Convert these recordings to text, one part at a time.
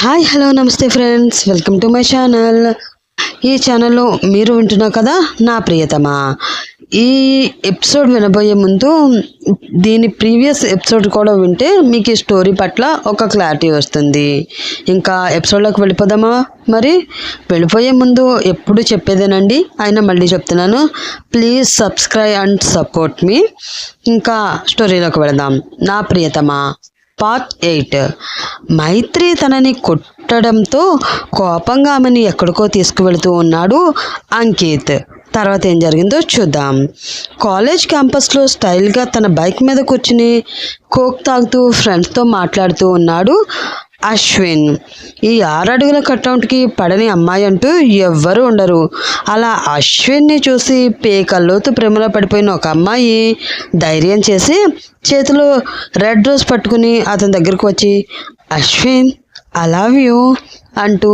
Hi hello నమస్తే friends. Welcome to my channel. ఈ ఛానల్లో మీరు వింటున్నారు కదా నా ప్రియతమా. ఈ ఎపిసోడ్ వినబోయే ముందు దీని ప్రీవియస్ ఎపిసోడ్ కూడా వింటే మీకు ఈ స్టోరీ పట్ల ఒక క్లారిటీ వస్తుంది. ఇంకా ఎపిసోడ్లోకి వెళ్ళిపోదామా? మరి వెళ్ళిపోయే ముందు ఎప్పుడు చెప్పేదేనండి? అయినా మళ్ళీ చెప్తున్నాను. Please subscribe and support me. ఇంకా స్టోరీలోకి వెళదాం. నా ప్రియతమా పార్ట్ ఎయిట్. మైత్రి తనని కొట్టడంతో కోపంగా ఆమెను ఎక్కడికో తీసుకువెళుతూ ఉన్నాడు అంకిత్. తర్వాత ఏం జరిగిందో చూద్దాం. కాలేజ్ క్యాంపస్లో స్టైల్గా తన బైక్ మీద కూర్చుని కోక్ తాగుతూ ఫ్రెండ్స్తో మాట్లాడుతూ ఉన్నాడు అశ్విన్ ఈ ఆరడుగుల కట్అవుట్కి పడని అమ్మాయి అంటూ ఎవ్వరూ ఉండరు. అలా అశ్విన్ని చూసి పేకల్లోతు ప్రేమలో పడిపోయిన ఒక అమ్మాయి ధైర్యం చేసి చేతిలో రెడ్ రోజ్ పట్టుకుని అతని దగ్గరకు వచ్చి అశ్విన్ ఐ లవ్ యూ అంటూ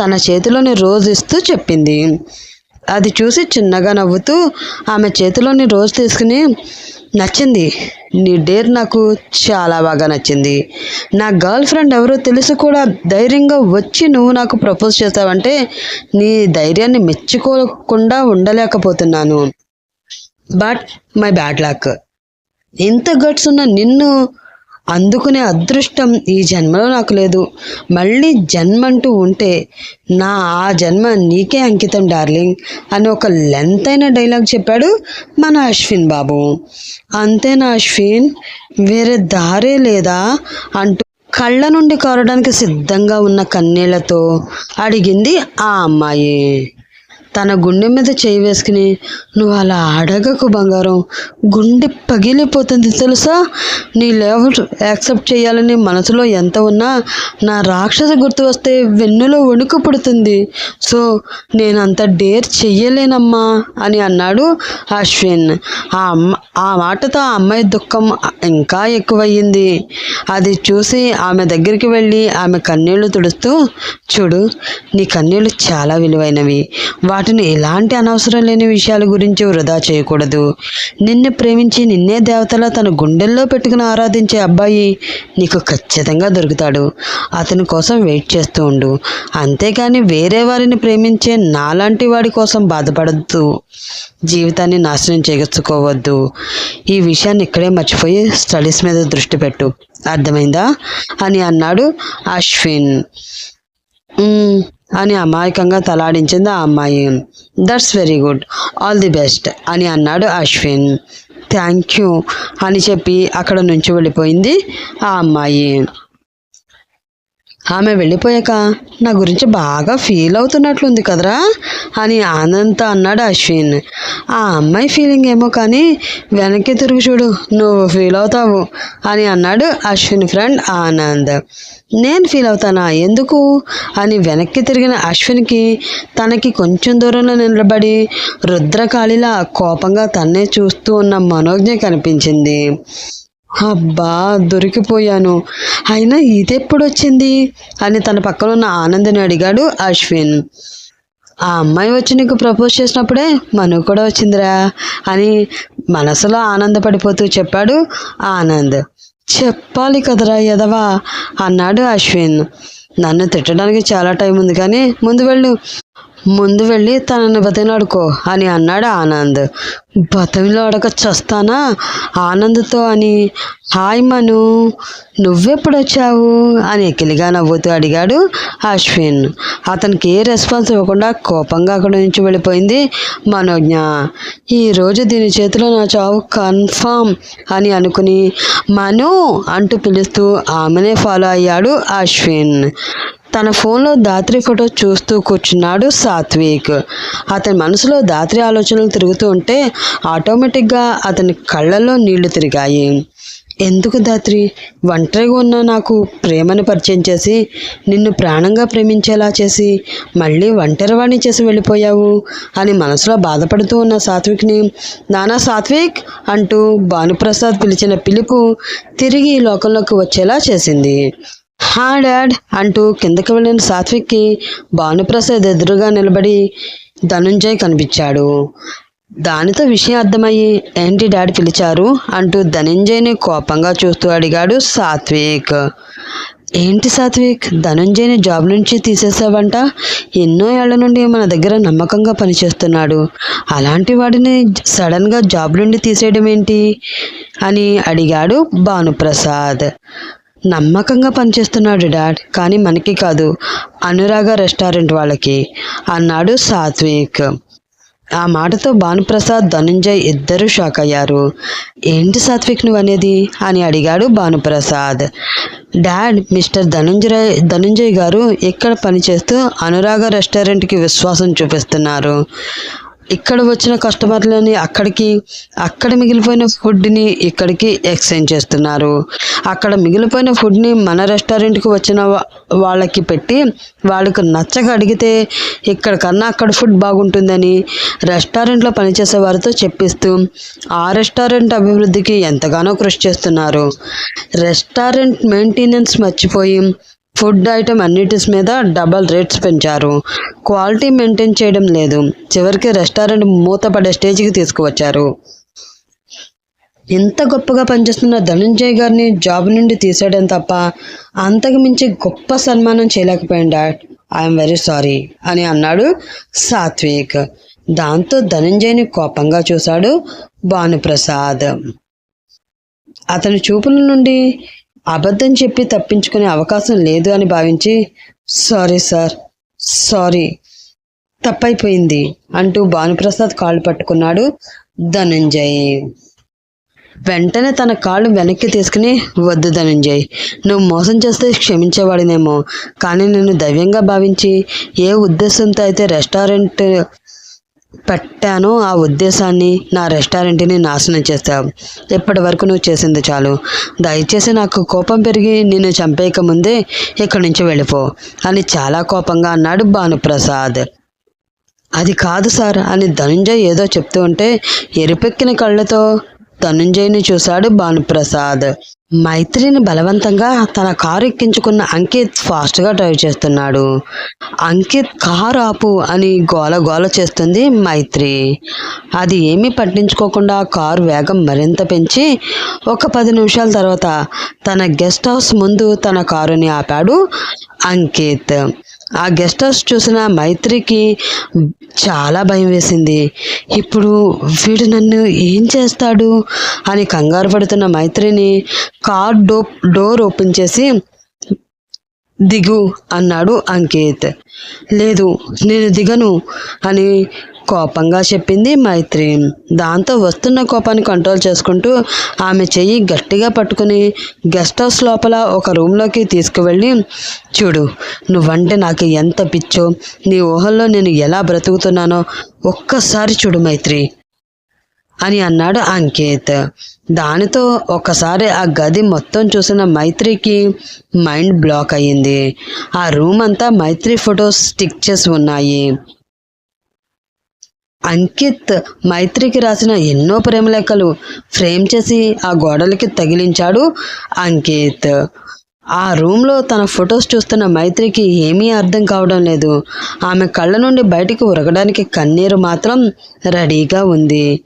తన చేతిలోని రోజ్ ఇస్తూ చెప్పింది. అది చూసి చిన్నగా నవ్వుతూ ఆమె చేతిలోని రోజ్ తీసుకుని నచ్చింది. నీ డేర్ నాకు చాలా బాగా నచ్చింది. నా గర్ల్ ఫ్రెండ్ ఎవరో తెలుసు కూడా ధైర్యంగా వచ్చి నువ్వు నాకు ప్రపోజ్ చేస్తావంటే నీ ధైర్యాన్ని మెచ్చుకోకుండా ఉండలేకపోతున్నాను. But my bad luck. ఇంత గట్స్ ఉన్న నిన్ను అందుకునే అదృష్టం ఈ జన్మలో నాకు లేదు. మళ్ళీ జన్మ అంటూ ఉంటే నా ఆ జన్మ నీకే అంకితం డార్లింగ్ అని ఒక లెంత్ అయిన డైలాగ్ చెప్పాడు మన అశ్విన్ బాబు. అంతేనా అశ్విన్? వేరే దారే లేదా? అంటూ కళ్ళ నుండి కారడానికి సిద్ధంగా ఉన్న కన్నీళ్ళతో అడిగింది ఆ అమ్మాయి. తన గుండె మీద చేయి వేసుకుని నువ్వు అలా అడగకు బంగారం. గుండె పగిలిపోతుంది తెలుసా? నీ లెవెల్ యాక్సెప్ట్ చేయాలని మనసులో ఎంత ఉన్నా నా రాక్షస గుర్తు వస్తే వెన్నులో వణుకు పుడుతుంది. సో నేను అంత డేర్ చెయ్యలేనమ్మా అని అన్నాడు అశ్విన్. ఆ అమ్మ ఆ మాటతో ఆ అమ్మాయి దుఃఖం ఇంకా ఎక్కువయ్యింది. అది చూసి ఆమె దగ్గరికి వెళ్ళి ఆమె కన్నీళ్ళు తుడుస్తూ చూడు నీ కన్నీళ్ళు చాలా విలువైనవి. వాటిని ఎలాంటి అనవసరం లేని విషయాల గురించి వృధా చేయకూడదు. నిన్ను ప్రేమించి నిన్నే దేవతలా తన గుండెల్లో పెట్టుకుని ఆరాధించే అబ్బాయి నీకు ఖచ్చితంగా దొరుకుతాడు. అతని కోసం వెయిట్ చేస్తూ ఉండు. అంతేకాని వేరే వారిని ప్రేమించే నాలాంటి వాడి కోసం బాధపడద్దు. జీవితాన్ని నాశనం చేసుకోవద్దు ఈ విషయాన్ని ఇక్కడే మర్చిపోయి స్టడీస్ మీద దృష్టి పెట్టు. అర్థమైందా? అని అన్నాడు అశ్విన్. అని అమాయకంగా తలాడించింది ఆ అమ్మాయి. That's very good all the best అని అన్నాడు అశ్విన్. థ్యాంక్ యూ అని చెప్పి అక్కడ నుంచి వెళ్ళిపోయింది ఆ అమ్మాయి. ఆమె వెళ్ళిపోయాక నా గురించి బాగా ఫీల్ అవుతున్నట్లుంది కదరా అని ఆనంద్తో అన్నాడు అశ్విన్. ఆ అమ్మాయి ఫీలింగ్ ఏమో కానీ వెనక్కి తిరుగు చూడు నువ్వు ఫీల్ అవుతావు అని అన్నాడు అశ్విన్ ఫ్రెండ్ ఆనంద్. నేను ఫీల్ అవుతానా? ఎందుకు? అని వెనక్కి తిరిగిన అశ్విన్కి తనకి కొంచెం దూరంలో నిలబడి రుద్రకాళిలా కోపంగా తన్నే చూస్తూ ఉన్న మనోజ్ఞ కనిపించింది. అబ్బా దొరికిపోయాను. అయినా ఇది వచ్చింది అని తన పక్కన ఉన్న ఆనందని అడిగాడు అశ్విన్. ఆ అమ్మాయి వచ్చి నీకు ప్రపోజ్ చేసినప్పుడే మనకు కూడా వచ్చిందిరా అని మనసులో ఆనందపడిపోతూ చెప్పాడు ఆనంద్. చెప్పాలి కదరా ఎదవా అన్నాడు అశ్విన్. నన్ను తిట్టడానికి చాలా టైం ఉంది కానీ ముందు వెళ్ళు. ముందు వెళ్ళి తనని బతిలాడుకో అని అన్నాడు ఆనంద్. బతిలాడక చస్తానా? ఆనంద్తో అని హాయ్ మను నువ్వెప్పుడొచ్చావు అని ఎకిలిగా నవ్వుతూ అడిగాడు అశ్విన్. అతనికి ఏ రెస్పాన్స్ ఇవ్వకుండా కోపంగా అక్కడి నుంచి వెళ్ళిపోయింది మనోజ్ఞ. ఈరోజు దీని చేతిలో నా చావు కన్ఫామ్ అని అనుకుని మను అంటూ పిలుస్తూ ఆమెనే ఫాలో అయ్యాడు అశ్విన్. తన ఫోన్లో దాత్రి ఫోటో చూస్తూ కూర్చున్నాడు సాత్విక్. అతని మనసులో దాత్రి ఆలోచనలు తిరుగుతూ ఉంటే ఆటోమేటిక్గా అతని కళ్ళల్లో నీళ్ళు తిరిగాయి. ఎందుకు దాత్రి? ఒంటరిగా ఉన్న నాకు ప్రేమను పరిచయం చేసి నిన్ను ప్రాణంగా ప్రేమించేలా చేసి మళ్ళీ ఒంటరివాణి చేసి వెళ్ళిపోయావు? అని మనసులో బాధపడుతూ ఉన్న సాత్విక్ని నానా సాత్విక్ అంటూ భానుప్రసాద్ పిలిచిన పిలుపు తిరిగి లోకంలోకి వచ్చేలా చేసింది. హా డాడ్ అంటూ కిందకి వెళ్ళిన సాత్విక్కి భానుప్రసాద్ ఎదురుగా నిలబడి ధనుంజయ్ కనిపించాడు. దానితో విషయం అర్థమయ్యి ఏంటి డాడీ పిలిచారు? అంటూ ధనంజయ్ని కోపంగా చూస్తూ అడిగాడు సాత్విక్. ఏంటి సాత్విక్? ధనంజయ్ని జాబ్ నుంచి తీసేసావంట ఎన్నో ఏళ్ళ నుండి మన దగ్గర నమ్మకంగా పనిచేస్తున్నాడు. అలాంటి వాడిని సడన్గా జాబ్ నుండి తీసేయడం ఏంటి అని అడిగాడు భానుప్రసాద్. నమ్మకంగా పనిచేస్తున్నాడు డాడ్. కానీ మనకి కాదు. అనురాగ రెస్టారెంట్ వాళ్ళకి. అన్నాడు సాత్విక్. ఆ మాటతో భానుప్రసాద్ ధనుంజయ్ ఇద్దరూ షాక్ అయ్యారు. ఏంటి సాత్విక్ నువ్వు అనేది అని అడిగాడు భానుప్రసాద్. డాడ్ మిస్టర్ ధనుంజయ్ ధనుంజయ్ గారు ఇక్కడ పనిచేస్తూ అనురాగ రెస్టారెంట్కి విశ్వాసం చూపిస్తున్నారు. ఇక్కడ వచ్చిన కస్టమర్లని అక్కడికి అక్కడ మిగిలిపోయిన ఫుడ్ని ఇక్కడికి ఎక్స్చేంజ్ చేస్తున్నారు. అక్కడ మిగిలిపోయిన ఫుడ్ని మన రెస్టారెంట్కి వచ్చిన వా- వాళ్ళకి పెట్టి వాళ్ళకు నచ్చక అడిగితే ఇక్కడ కన్నా అక్కడ ఫుడ్ బాగుంటుందని రెస్టారెంట్లో పనిచేసే వారితో చెప్పిస్తూ ఆ రెస్టారెంట్ అభివృద్ధికి ఎంతగానో కృషి చేస్తున్నారు. రెస్టారెంట్ మెయింటెనెన్స్ మర్చిపోయి ఫుడ్ ఐటమ్ అన్నిటిస్ మీద డబల్ రేట్స్ పెంచారు. క్వాలిటీ మెయింటైన్ చేయడం లేదు. చివరికి రెస్టారెంట్ మూతపడే స్టేజ్కి తీసుకువచ్చారు. ఇంత గొప్పగా పనిచేస్తున్న ధనంజయ్ గారిని జాబ్ నుండి తీసేయడం తప్ప అంతకు మించి గొప్ప సన్మానం చేయలేకపోయాను డాడ్ ఐఎమ్ వెరీ సారీ అని అన్నాడు సాత్విక్. దాంతో ధనంజయ్ని కోపంగా చూశాడు భానుప్రసాద్. అతని చూపుల నుండి అబద్ధం చెప్పి తప్పించుకునే అవకాశం లేదు అని భావించి సారీ సార్ సారీ తప్పైపోయింది అంటూ భానుప్రసాద్ కాళ్ళు పట్టుకున్నాడు ధనంజయ్. వెంటనే తన కాళ్ళు వెనక్కి తీసుకుని వద్దు ధనంజయ్ నువ్వు మోసం చేస్తే క్షమించేవాడినేమో కానీ నేను దైవ్యంగా భావించి ఏ ఉద్దేశంతో అయితే రెస్టారెంట్ పెట్టానో. ఆ ఉద్దేశాన్ని నా రెస్టారెంట్ని నాశనం చేస్తావు ఇప్పటి వరకు నువ్వు చేసింది చాలు. దయచేసి నాకు కోపం పెరిగి నిన్ను చంపేయక ముందే ఇక్కడి నుంచి వెళ్ళిపో అని చాలా కోపంగా అన్నాడు భానుప్రసాద్. అది కాదు సార్ అని ధనుంజయ్ ఏదో చెప్తూ ఉంటే ఎరుపెక్కిన కళ్ళతో ధనుంజయ్ని చూశాడు భానుప్రసాద్. మైత్రిని బలవంతంగా తన కారు ఎక్కించుకున్న అంకిత్ ఫాస్ట్గా డ్రైవ్ చేస్తున్నాడు. అంకిత్ కారు ఆపు అని గోల గోల చేస్తుంది మైత్రి. అది ఏమీ పట్టించుకోకుండా కారు వేగం మరింత పెంచి ఒక పది నిమిషాల తర్వాత తన గెస్ట్ హౌస్ ముందు తన కారుని ఆపాడు అంకిత్. ఆ గెస్ట్ హౌస్ చూసిన మైత్రికి చాలా భయం వేసింది. ఇప్పుడు వీడు నన్ను ఏం చేస్తాడు? అని కంగారు పడుతున్న మైత్రిని కార్ డో డోర్ ఓపెన్ చేసి దిగు అన్నాడు అంకిత్. లేదు నేను దిగను అని కోపంగా చెప్పింది మైత్రి. దాంతో వస్తున్న కోపాన్ని కంట్రోల్ చేసుకుంటూ ఆమె చెయ్యి గట్టిగా పట్టుకుని గెస్ట్ హౌస్ లోపల ఒక రూమ్లోకి తీసుకువెళ్ళి చూడు నువ్వంటే నాకు ఎంత పిచ్చో. నీ ఊహల్లో నేను ఎలా బ్రతుకుతున్నానో ఒక్కసారి చూడు మైత్రి అని అన్నాడు అంకిత్. దానితో ఒక్కసారి ఆ గది మొత్తం చూసిన మైత్రికి మైండ్ బ్లాక్ అయ్యింది. ఆ రూమ్ అంతా మైత్రి ఫొటోస్ స్టిక్ చేసి ఉన్నాయి. అంకిత్ మైత్రికి రాసిన ఎన్నో ప్రేమలేఖలు ఫ్రేమ్ చేసి ఆ గోడలకి తగిలించాడు అంకిత్. ఆ రూమ్లో తన ఫొటోస్ చూస్తున్న మైత్రికి ఏమీ అర్థం కావడం లేదు. ఆమె కళ్ళ నుండి బయటికి ఉరగడానికి కన్నీరు మాత్రం రెడీగా ఉంది.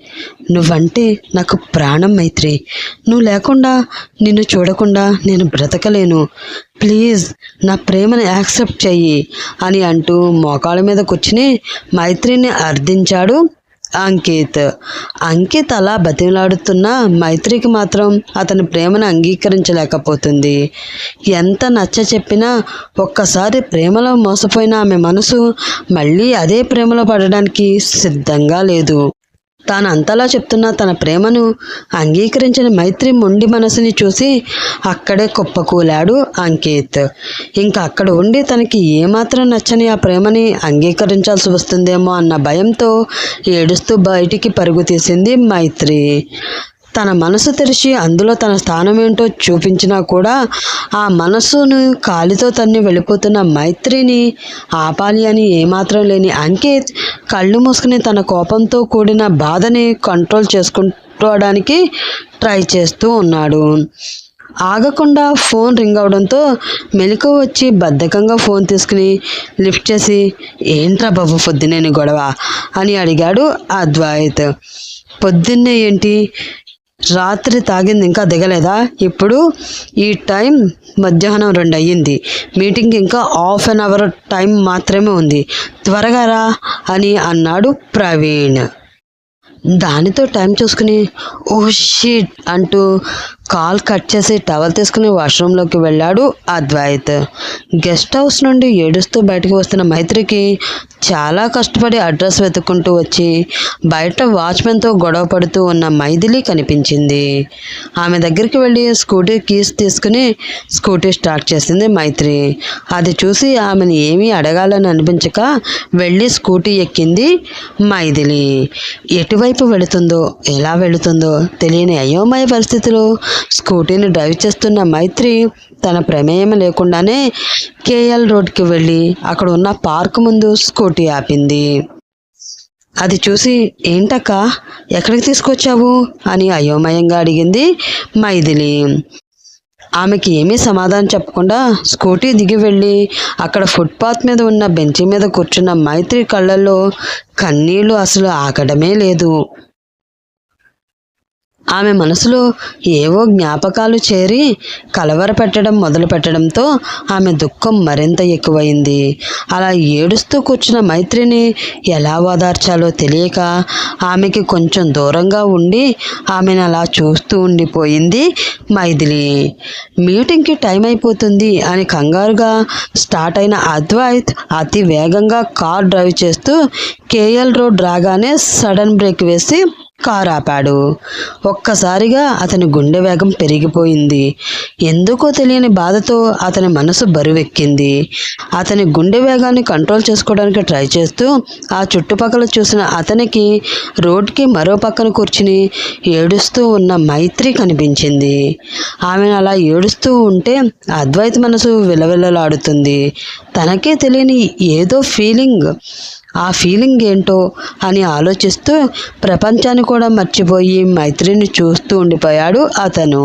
నువ్వంటే నాకు ప్రాణం మైత్రి. నువ్వు లేకుండా నిన్ను చూడకుండా నేను బ్రతకలేను. ప్లీజ్ నా ప్రేమను యాక్సెప్ట్ చెయ్యి అని అంటూ మోకాళ్ళ మీద కూర్చుని మైత్రిని అర్థించాడు అంకిత్. అంకిత్ అలా బతిమలాడుతున్నా మైత్రికి మాత్రం అతని ప్రేమను అంగీకరించలేకపోతుంది. ఎంత నచ్చ చెప్పినా ఒక్కసారి ప్రేమలో మోసపోయిన ఆమె మనసు మళ్ళీ అదే ప్రేమలో పడడానికి సిద్ధంగా లేదు. తాను అంతలా చెప్తున్న తన ప్రేమను అంగీకరించిన మైత్రి మొండి మనసుని చూసి అక్కడే కుప్పకూలాడు అంకిత్. ఇంకా అక్కడ ఉండి తనకి ఏమాత్రం నచ్చని ఆ ప్రేమని అంగీకరించాల్సి వస్తుందేమో అన్న భయంతో ఏడుస్తూ బయటికి పరుగు తీసింది మైత్రి. తన మనసు తెరిచి అందులో తన స్థానం ఏంటో చూపించినా కూడా ఆ మనసును కాలితో తన్ని వెళ్ళిపోతున్న మైత్రిని ఆపాలి అని ఏమాత్రం లేని అంకిత్ కళ్ళు మూసుకుని తన కోపంతో కూడిన బాధని కంట్రోల్ చేసుకోవడానికి ట్రై చేస్తూ ఉన్నాడు. ఆగకుండా ఫోన్ రింగ్ అవడంతో మెలకు వచ్చి బద్ధకంగా ఫోన్ తీసుకుని లిఫ్ట్ చేసి ఏంట్రా బాబు పొద్దునేని గొడవ? అని అడిగాడు అద్వైత్. పొద్దున్నే ఏంటి? రాత్రి తాగింది ఇంకా దిగలేదా? ఇప్పుడు ఈ టైం మధ్యాహ్నం రెండు అయ్యింది. మీటింగ్ ఇంకా హాఫ్ అన్ అవర్ టైం మాత్రమే ఉంది. త్వరగా రా అని అన్నాడు ప్రవీణ్. దానితో టైం చూసుకుని ఓ షీట్ అంటూ కాల్ కట్ చేసి టవల్ తీసుకుని వాష్రూమ్లోకి వెళ్ళాడు అద్వైత్. గెస్ట్ హౌస్ నుండి ఏడుస్తూ బయటకు వస్తున్న మైత్రికి చాలా కష్టపడి అడ్రస్ వెతుక్కుంటూ వచ్చి బయట వాచ్మెన్తో గొడవ పడుతూ ఉన్న మైథిలి కనిపించింది. ఆమె దగ్గరికి వెళ్ళి స్కూటీ కీస్ తీసుకుని స్కూటీ స్టార్ట్ చేసింది మైత్రి. అది చూసి ఆమెను ఏమీ అడగాలని అనిపించక వెళ్ళి స్కూటీ ఎక్కింది మైథిలి. ఎటువైపు వెళుతుందో ఎలా వెళుతుందో తెలియని అయోమయ పరిస్థితిలో స్కూటీని డ్రైవ్ చేస్తున్న మైత్రి తన ప్రమేయం లేకుండానే కేఎల్ రోడ్కి వెళ్ళి అక్కడ ఉన్న పార్క్ ముందు స్కూటీ ఆపింది. అది చూసి ఏంటక్క ఎక్కడికి తీసుకొచ్చావు? అని అయోమయంగా అడిగింది మైథిలి. ఆమెకి ఏమీ సమాధానం చెప్పకుండా స్కూటీ దిగి వెళ్ళి అక్కడ ఫుట్పాత్ మీద ఉన్న బెంచి మీద కూర్చున్న మైత్రి కళ్ళల్లో కన్నీళ్ళు అసలు ఆగడమే లేదు. ఆమె మనసులో ఏవో జ్ఞాపకాలు చేరి కలవర పెట్టడం మొదలు పెట్టడంతో ఆమె దుఃఖం మరింత ఎక్కువైంది. అలా ఏడుస్తూ కూర్చున్న మైత్రిని ఎలా ఓదార్చాలో తెలియక ఆమెకి కొంచెం దూరంగా ఉండి ఆమెను అలా చూస్తూ ఉండిపోయింది మైథిలి. మీటింగ్కి టైం అయిపోతుంది అని కంగారుగా స్టార్ట్ అయిన అద్వైత్ అతి వేగంగా కార్ డ్రైవ్ చేస్తూ కేఎల్ రోడ్ రాగానే సడన్ బ్రేక్ వేసి కారు ఆపాడు ఒక్కసారిగా అతని గుండె వేగం పెరిగిపోయింది. ఎందుకో తెలియని బాధతో అతని మనసు బరువెక్కింది. అతని గుండె వేగాన్ని కంట్రోల్ చేసుకోవడానికి ట్రై చేస్తూ ఆ చుట్టుపక్కల చూసిన అతనికి రోడ్కి మరో పక్కన కూర్చుని ఏడుస్తూ ఉన్న మైత్రి కనిపించింది. ఆమెను అలా ఏడుస్తూ ఉంటే అద్వైత మనసు విలవిలలాడుతుంది. తనకే తెలియని ఏదో ఫీలింగ్ ఆ ఫీలింగ్ ఏంటో అని ఆలోచిస్తూ ప్రపంచాన్ని కూడా మర్చిపోయి మైత్రిని చూస్తూ ఉండిపోయాడు అతను.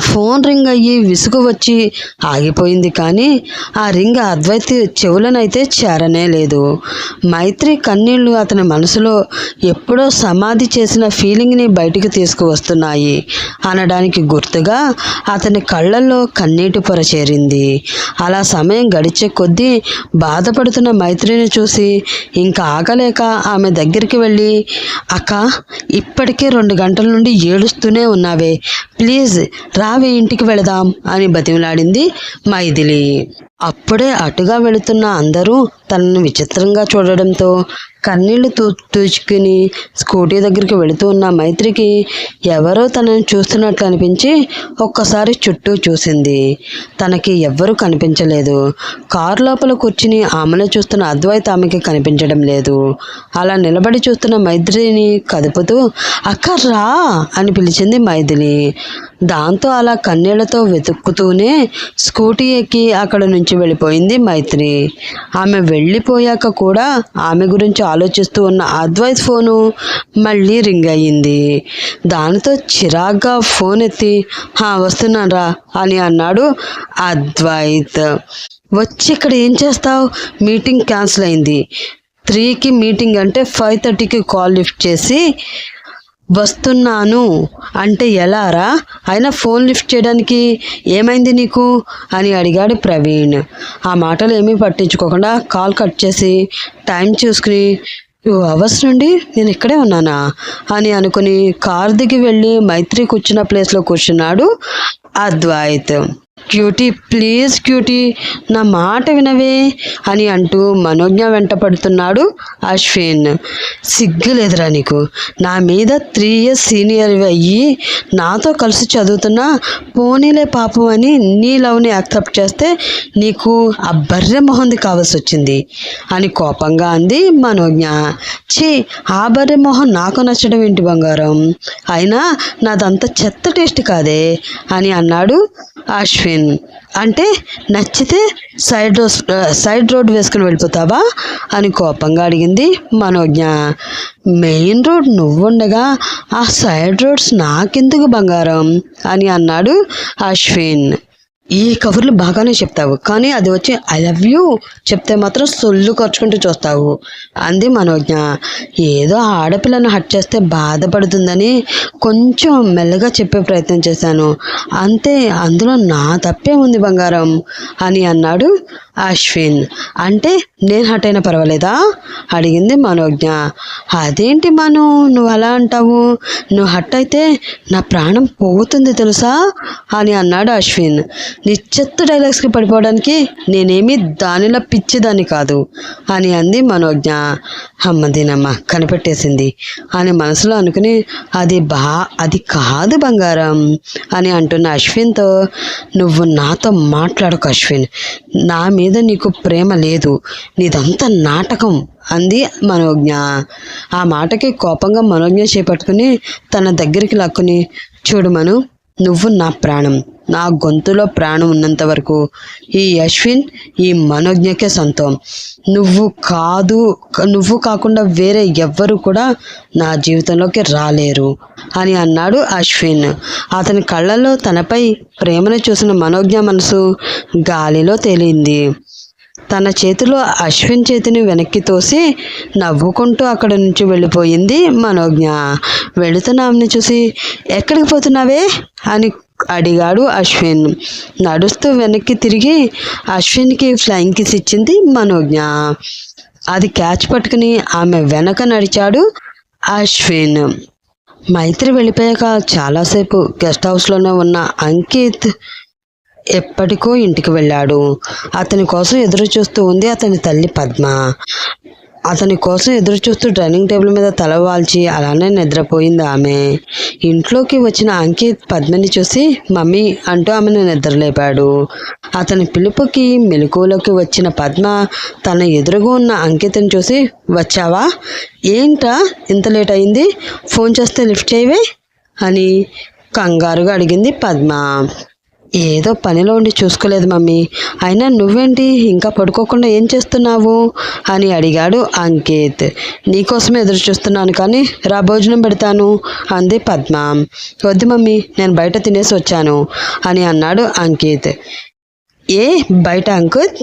ఫోన్ రింగ్ అయ్యి విసుగు వచ్చి ఆగిపోయింది కానీ ఆ రింగ్ అద్వైత్ చెవులనైతే చేరనే లేదు. మైత్రి కన్నీళ్ళు అతని మనసులో ఎప్పుడో సమాధి చేసిన ఫీలింగ్ని బయటికి తీసుకువస్తున్నాయి అనడానికి గుర్తుగా అతని కళ్ళల్లో కన్నీటి పొర చేరింది. అలా సమయం గడిచే కొద్దీ బాధపడుతున్న మైత్రిని చూసి ఇంకా ఆగలేక ఆమె దగ్గరికి వెళ్ళి అక్క ఇప్పటికే రెండు గంటల నుండి ఏడుస్తూనే ఉన్నావే. ప్లీజ్ రావే ఇంటికి వెళదాం అని బతిమలాడింది మైథిలి. అప్పుడే అటుగా వెళుతున్న అందరూ తనను విచిత్రంగా చూడడంతో కన్నీళ్ళు తూ తూచుకుని స్కూటీ దగ్గరికి వెళుతూ ఉన్న మైత్రికి ఎవరో తనని చూస్తున్నట్లు అనిపించి ఒక్కసారి చుట్టూ చూసింది. తనకి ఎవ్వరూ కనిపించలేదు. కారు లోపల కూర్చుని ఆమెను చూస్తున్న అద్వైత ఆమెకి కనిపించడం లేదు. అలా నిలబడి చూస్తున్న మైత్రిని కదుపుతూ అక్క రా! అని పిలిచింది మైథిలి. దాంతో అలా కన్నీళ్ళతో వెతుక్కుతూనే స్కూటీ ఎక్కి అక్కడ నుంచి వెళ్ళిపోయింది మైత్రి. ఆమె వెళ్ళిపోయాక కూడా ఆమె గురించి ఆలోచిస్తూ ఉన్న అద్వైత్ ఫోను మళ్ళీ రింగ్ అయ్యింది. దానితో చిరాగ్గా ఫోన్ ఎత్తి "హా, వస్తున్నానురా అని అన్నాడు అద్వైత్. వచ్చి ఇక్కడ ఏం చేస్తావు? మీటింగ్ క్యాన్సిల్ అయింది. త్రీకి మీటింగ్ అంటే ఫైవ్ థర్టీకి కాల్ లిఫ్ట్ చేసి వస్తున్నాను. అంటే ఎలారా? అయినా ఫోన్ లిఫ్ట్ చేయడానికి ఏమైంది నీకు? అని అడిగాడు ప్రవీణ్. ఆ మాటలు ఏమీ పట్టించుకోకుండా కాల్ కట్ చేసి టైం చూసుకుని టూ అవర్స్ నుండి నేను ఇక్కడే ఉన్నానా? అని అనుకుని కార్ దిగి వెళ్ళి మైత్రి కూర్చున్న ప్లేస్లో కూర్చున్నాడు అద్వైత్. క్యూటీ ప్లీజ్ క్యూటీ నా మాట వినవే అని అంటూ మనోజ్ఞ వెంటపడుతున్నాడు అశ్విన్. అశ్విన్ సిగ్గులేదురా నీకు. నా మీద త్రీ ఇయర్స్ సీనియర్ అయ్యి నాతో కలిసి చదువుతున్నా పోనీలే పాపం అని నీ లవ్ని యాక్సెప్ట్ చేస్తే నీకు ఆ బర్రె మొహంది కావాల్సి వచ్చింది అని కోపంగా అంది మనోజ్ఞ. ఛీ ఆ బర్రె మొహం నాకు నచ్చడం ఏంటి బంగారం? అయినా నాదంత చెత్త టేస్ట్ కాదే అని అన్నాడు అశ్విన్. అంటే నచ్చితే సైడ్ రోడ్ సైడ్ రోడ్ వేసుకుని వెళ్ళిపోతావా? అని కోపంగా అడిగింది మనోజ్ఞ. మెయిన్ రోడ్ నువ్వుండగా ఆ సైడ్ రోడ్స్ నాకెందుకు బంగారం? అని అన్నాడు అశ్విన్. ఈ కబుర్లు బాగానే చెప్తావు కానీ అది వచ్చి ఐ లవ్ యూ చెప్తే మాత్రం సొల్లు ఖర్చుకుంటూ చూస్తావు. అంది మనోజ్ఞ. ఏదో ఆడపిల్లను హట్ చేస్తే బాధపడుతుందని కొంచెం మెల్లగా చెప్పే ప్రయత్నం చేశాను. అంతే అందులో నా తప్పే ఉంది బంగారం అని అన్నాడు అశ్విన్. అంటే నేను హట్ అయినా పర్వాలేదా? అడిగింది మనోజ్ఞ. అదేంటి మను నువ్వు అలా అంటావు? నువ్వు హట్ అయితే నా ప్రాణం పోతుంది తెలుసా? అని అన్నాడు అశ్విన్. నిశ్చెత్త డైలాగ్స్కి పడిపోవడానికి నేనేమి దానిలా పిచ్చిదాన్ని కాదు అని అంది మనోజ్ఞ. అమ్మదినమ్మ కనిపెట్టేసింది. అని మనసులో అనుకుని అది బా అది కాదు బంగారం అని అంటున్న అశ్విన్తో నువ్వు నాతో మాట్లాడకు అశ్విన్. నా మీద నీకు ప్రేమ లేదు. నీదంతా నాటకం అంది మనోజ్ఞ. ఆ మాటకి కోపంగా మనోజ్ఞ చేపట్టుకుని తన దగ్గరికి లాక్కుని చూడు మను నువ్వు నా ప్రాణం. నా గొంతులో ప్రాణం ఉన్నంత వరకు ఈ అశ్విన్ ఈ మనోజ్ఞకే సొంతం. నువ్వు కాదు నువ్వు కాకుండా వేరే ఎవ్వరు కూడా నా జీవితంలోకి రాలేరు అని అన్నాడు అశ్విన్. అతని కళ్ళల్లో తనపై ప్రేమను చూసిన మనోజ్ఞ మనసు గాలిలో తేలింది. తన చేతిలో అశ్విన్ చేతిని వెనక్కి తోసి నవ్వుకుంటూ అక్కడి నుంచి వెళ్ళిపోయింది మనోజ్ఞ. వెళుతున్న ఆమెను చూసి ఎక్కడికి పోతున్నావే? అని అడిగాడు అశ్విన్. నడుస్తూ వెనక్కి తిరిగి అశ్విన్కి ఫ్లయింగ్ కిస్ ఇచ్చింది మనోజ్ఞ. అది క్యాచ్ పట్టుకుని ఆమె వెనక నడిచాడు అశ్విన్. మైత్రి వెళ్ళిపోయాక చాలాసేపు గెస్ట్ హౌస్లోనే ఉన్న అంకిత్ ఎప్పటికో ఇంటికి వెళ్ళాడు. అతని కోసం ఎదురు చూస్తూ ఉంది అతని తల్లి పద్మ. అతని కోసం ఎదురు చూస్తూ డైనింగ్ టేబుల్ మీద తల వాల్చి అలానే నిద్రపోయింది ఆమె. ఇంట్లోకి వచ్చిన అంకిత్ పద్మని చూసి మమ్మీ అంటూ ఆమెను నిద్రలేపాడు. అతని పిలుపుకి మెలకువలోకి వచ్చిన పద్మ తన ఎదురుగా ఉన్న అంకితని చూసి వచ్చావా? ఏంటా ఇంత లేట్ అయింది? ఫోన్ చేస్తే లిఫ్ట్ చేయవే? అని కంగారుగా అడిగింది పద్మ. ఏదో పనిలో ఉండి చూసుకోలేదు మమ్మీ. అయినా నువ్వేంటి? ఇంకా పడుకోకుండా ఏం చేస్తున్నావు? అని అడిగాడు అంకిత్. నీకోసమే ఎదురు చూస్తున్నాను కానీ రా భోజనం పెడతాను అంది పద్మ. వద్దు మమ్మీ నేను బయట తినేసి వచ్చాను అని అన్నాడు అంకిత్. ఏ బయట అంకుత్?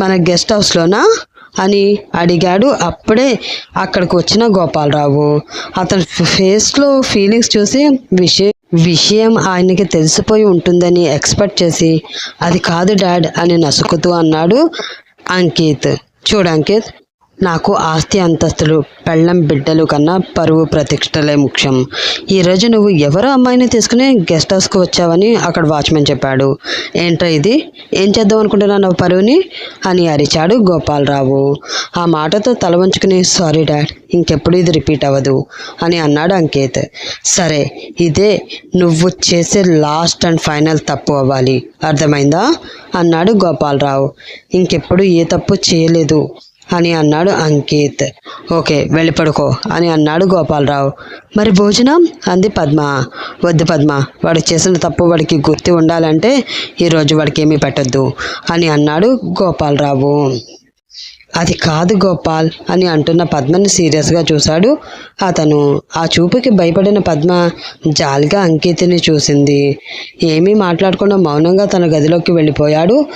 మన గెస్ట్ హౌస్లోనా? అని అడిగాడు అప్పుడే అక్కడికి వచ్చిన గోపాలరావు. అతని ఫేస్లో ఫీలింగ్స్ చూసి విషయం విషయం ఆయనకి తెలిసిపోయి ఉంటుందని ఎక్స్పెక్ట్ చేసి అది కాదు డాడ్ అని నసుకుతూ అన్నాడు అంకిత్. చూడు అంకిత్ నాకు ఆస్తి అంతస్తులు పెళ్ళం బిడ్డలు కన్నా పరువు ప్రతిష్టలే ముఖ్యం. ఈరోజు నువ్వు ఎవరో అమ్మాయిని తీసుకుని గెస్ట్ హౌస్కి వచ్చావని అక్కడ వాచ్మెన్ చెప్పాడు. ఏంట్రా ఇది? ఏం చేద్దాం అనుకుంటున్నావు పరువుని? అని అరిచాడు గోపాలరావు. ఆ మాటతో తల వంచుకుని సారీ డాడ్ ఇంకెప్పుడు ఇది రిపీట్ అవ్వదు అని అన్నాడు అంకేత్. సరే ఇదే నువ్వు చేసే లాస్ట్ అండ్ ఫైనల్ తప్పు అవ్వాలి. అర్థమైందా? అన్నాడు గోపాలరావు. ఇంకెప్పుడు ఏ తప్పు చేయలేదు. అని అన్నాడు అంకిత్. ఓకే వెళ్ళి పడుకో అని అన్నాడు గోపాలరావు. మరి భోజనం? అంది పద్మ. వద్దు పద్మ వాడు చేసిన తప్పు వాడికి గుర్తు ఉండాలంటే ఈరోజు వాడికి ఏమీ పెట్టద్దు అని అన్నాడు గోపాలరావు. అది కాదు గోపాల్ అని అంటున్న పద్మని సీరియస్గా చూశాడు అతను. ఆ చూపుకి భయపడిన పద్మ జాలిగా అంకిత్ని చూసింది. ఏమీ మాట్లాడకుండా మౌనంగా తన గదిలోకి వెళ్ళిపోయాడు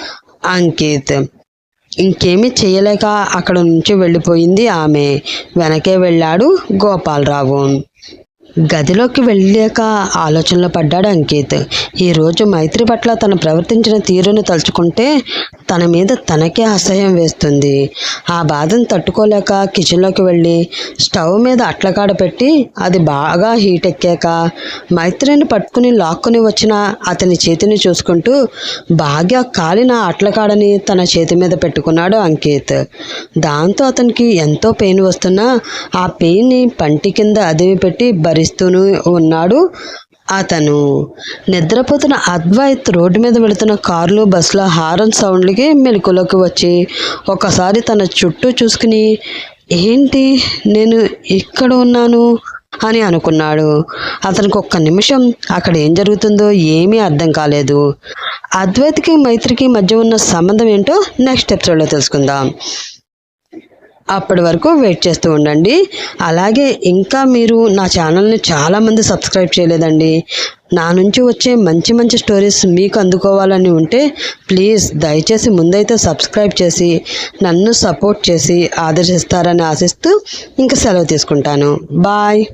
అంకిత్. ఇంకేమీ చేయలేక అక్కడ నుంచి వెళ్ళిపోయింది ఆమె. వెనకే వెళ్ళాడు గోపాలరావు. గదిలోకి వెళ్ళాక ఆలోచనలో పడ్డాడు అంకిత్. ఈరోజు మైత్రి పట్ల తను ప్రవర్తించిన తీరును తలుచుకుంటే తన మీద తనకే అసహ్యం వేస్తుంది. ఆ బాధను తట్టుకోలేక కిచెన్లోకి వెళ్ళి స్టవ్ మీద అట్లకాడ పెట్టి అది బాగా హీట్ ఎక్కాక మైత్రిని పట్టుకుని లాక్కుని వచ్చిన అతని చేతిని చూసుకుంటూ బాగా కాలిన అట్లకాడని తన చేతి మీద పెట్టుకున్నాడు అంకిత్. దాంతో అతనికి ఎంతో పెయిన్ వస్తున్నా ఆ పెయిన్ని పంటి కింద అదిమి పెట్టి భరి భరిస్తూనే ఉన్నాడు అతను. నిద్రపోతున్న అద్వైత్ రోడ్డు మీద వెళుతున్న కార్లు బస్సుల హారన్ సౌండ్లకి మెలకులోకి వచ్చి ఒకసారి తన చుట్టూ చూసుకుని ఏంటి? నేను ఇక్కడ ఉన్నాను అని అనుకున్నాడు. అతనికి ఒక్క నిమిషం అక్కడ ఏం జరుగుతుందో ఏమీ అర్థం కాలేదు. అద్వైత్కి మైత్రికి మధ్య ఉన్న సంబంధం ఏంటో నెక్స్ట్ ఎపిసోడ్లో తెలుసుకుందాం. అప్పటి వరకు వెయిట్ చేస్తూ ఉండండి. అలాగే ఇంకా మీరు నా ఛానల్ని చాలామంది సబ్స్క్రైబ్ చేయలేదండి. నా నుంచి వచ్చే మంచి మంచి స్టోరీస్ మీకు అందుకోవాలని ఉంటే ప్లీజ్ దయచేసి ముందైతే సబ్స్క్రైబ్ చేసి నన్ను సపోర్ట్ చేసి ఆదర్శిస్తారని ఆశిస్తూ ఇంకా సెలవు తీసుకుంటాను. బాయ్.